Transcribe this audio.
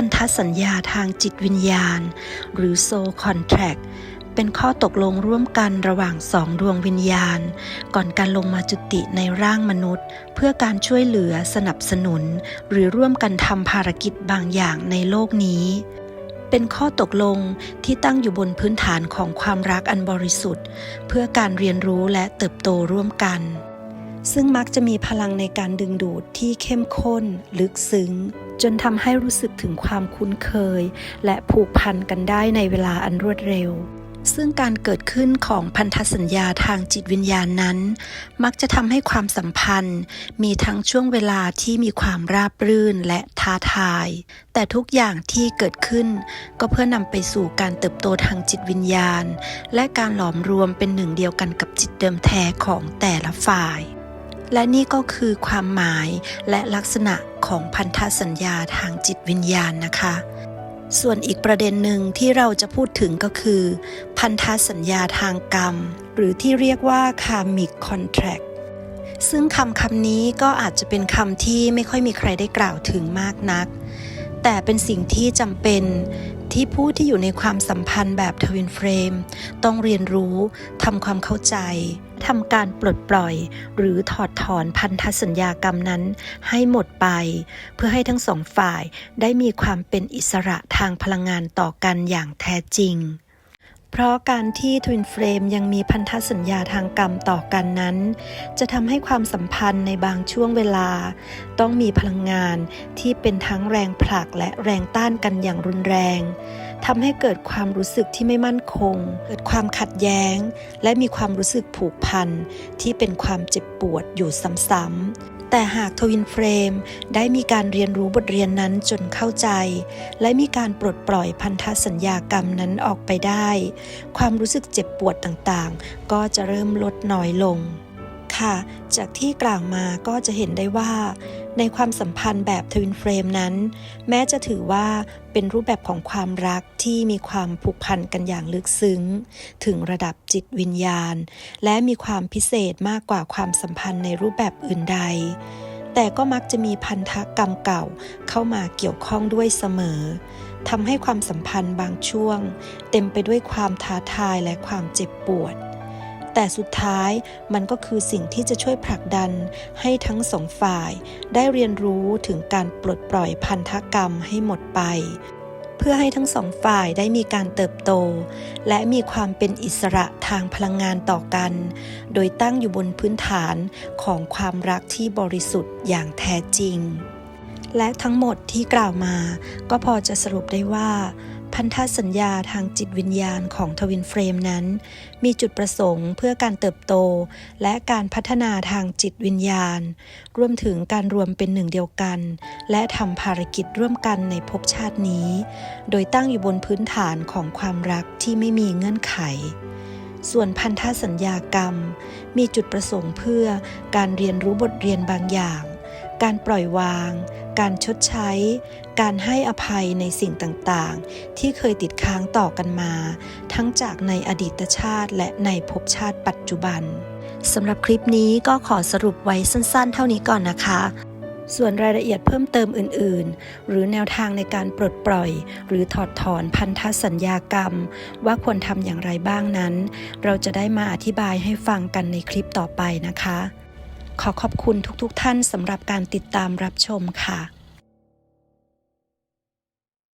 พันธสัญญาทางจิตวิญญาณ หรือ Soul Contract เป็นข้อตกลงร่วมกันระหว่างสองดวงวิญญาณ ก่อนการลงมาจุติในร่างมนุษย์ เพื่อการช่วยเหลือสนับสนุน หรือร่วมกันทำภารกิจบางอย่างในโลกนี้ เป็นข้อตกลงที่ตั้งอยู่บนพื้นฐานของความรักอันบริสุทธิ์ เพื่อการเรียนรู้และเติบโตร่วมกัน ซึ่งมักจะมีพลังในการดึงดูดที่เข้มข้น ลึกซึ้ง จนทำให้รู้สึกถึงความคุ้นเคย และผูกพันกันได้ในเวลาอันรวดเร็ว ซึ่งการเกิดขึ้นของพันธสัญญาทางจิตวิญญาณนั้น มักจะทำให้ความสัมพันธ์ มีทั้งช่วงเวลาที่มีความราบรื่นและท้าทาย แต่ทุกอย่างที่เกิดขึ้น ก็เพื่อนำไปสู่การเติบโตทางจิตวิญญาณ และการหลอมรวมเป็นหนึ่งเดียวกันกับจิตเดิมแท้ของแต่ละฝ่าย และนี่ก็คือความหมายและลักษณะของพันธสัญญาทางจิตวิญญาณนะคะ ส่วนอีกประเด็นหนึ่งที่เราจะพูดถึงก็คือ พันธสัญญาทางกรรม หรือที่เรียกว่า karmic contract ซึ่งคำคำนี้ก็อาจจะเป็นคำที่ไม่ค่อยมีใครได้กล่าวถึงมากนัก แต่เป็นสิ่งที่จำเป็นที่ผู้ที่อยู่ในความสัมพันธ์แบบทวินเฟรมต้องเรียนรู้ทำความเข้าใจทำการปลดปล่อย หรือถอดถอนพันธสัญญากรรมนั้น ให้หมดไป เพื่อให้ทั้งสองฝ่ายได้มีความเป็นอิสระทางพลังงานต่อกันอย่างแท้จริง เพราะการที่ทวินเฟรมยังมีพันธสัญญาทางกรรมต่อกันนั้น จะทำให้ความสัมพันธ์ในบางช่วงเวลา ต้องมีพลังงานที่เป็นทั้งแรงผลักและแรงต้านกันอย่างรุนแรงทำให้เกิดความรู้สึกที่ไม่มั่นคง เกิดความขัดแย้ง และมีความรู้สึกผูกพันที่เป็นความเจ็บปวดอยู่ซ้ำๆ แต่หากทวินเฟรมได้มีการเรียนรู้บทเรียนนั้นจนเข้าใจ และมีการปลดปล่อยพันธสัญญากรรมนั้นออกไปได้ ความรู้สึกเจ็บปวดต่างๆ ก็จะเริ่มลดน้อยลง ค่ะ จากที่กล่าวมาก็จะเห็นได้ว่า ในความสัมพันธ์แบบทวินเฟรมนั้น แม้จะถือว่าเป็นรูปแบบของความรักที่มีความผูกพันกันอย่างลึกซึ้ง ถึงระดับจิตวิญญาณ และมีความพิเศษมากกว่าความสัมพันธ์ในรูปแบบอื่นใด แต่ก็มักจะมีพันธกรรมเก่าเข้ามาเกี่ยวข้องด้วยเสมอทำให้ความสัมพันธ์บางช่วง เต็มไปด้วยความท้าทายและความเจ็บปวด แต่สุดท้ายมันก็คือสิ่งที่จะช่วยผลักดันให้ทั้งสองฝ่ายได้เรียนรู้ถึงการปลดปล่อยพันธกรรมให้หมดไป เพื่อให้ทั้งสองฝ่ายได้มีการเติบโต และมีความเป็นอิสระทางพลังงานต่อกัน โดยตั้งอยู่บนพื้นฐานของความรักที่บริสุทธิ์อย่างแท้จริง และทั้งหมดที่กล่าวมา ก็พอจะสรุปได้ว่า พันธสัญญาทางจิตวิญญาณของทวินเฟรมนั้น มีจุดประสงค์เพื่อการเติบโต และการพัฒนาทางจิตวิญญาณ รวมถึงการรวมเป็นหนึ่งเดียวกัน และทำภารกิจร่วมกันในภพชาตินี้ โดยตั้งอยู่บนพื้นฐานของความรักที่ไม่มีเงื่อนไขส่วนพันธสัญญากรรม มีจุดประสงค์เพื่อการเรียนรู้บทเรียนบางอย่าง การปล่อยวาง การชดใช้ การให้อภัยในสิ่งต่างๆ ที่เคยติดค้างต่อกันมา ทั้งจากในอดีตชาติและในภพชาติปัจจุบันสำหรับคลิปนี้ก็ขอสรุปไว้สั้นๆ เท่านี้ก่อนนะคะ ส่วนรายละเอียดเพิ่มเติมอื่น ๆ หรือแนวทางในการปลดปล่อย หรือถอดถอนพันธสัญญากรรม ว่าควรทำอย่างไรบ้างนั้น เราจะได้มาอธิบายให้ฟังกันในคลิปต่อไปนะคะ ขอขอบคุณทุกๆทท่านสำหรับการติดตามรับชมค่ะ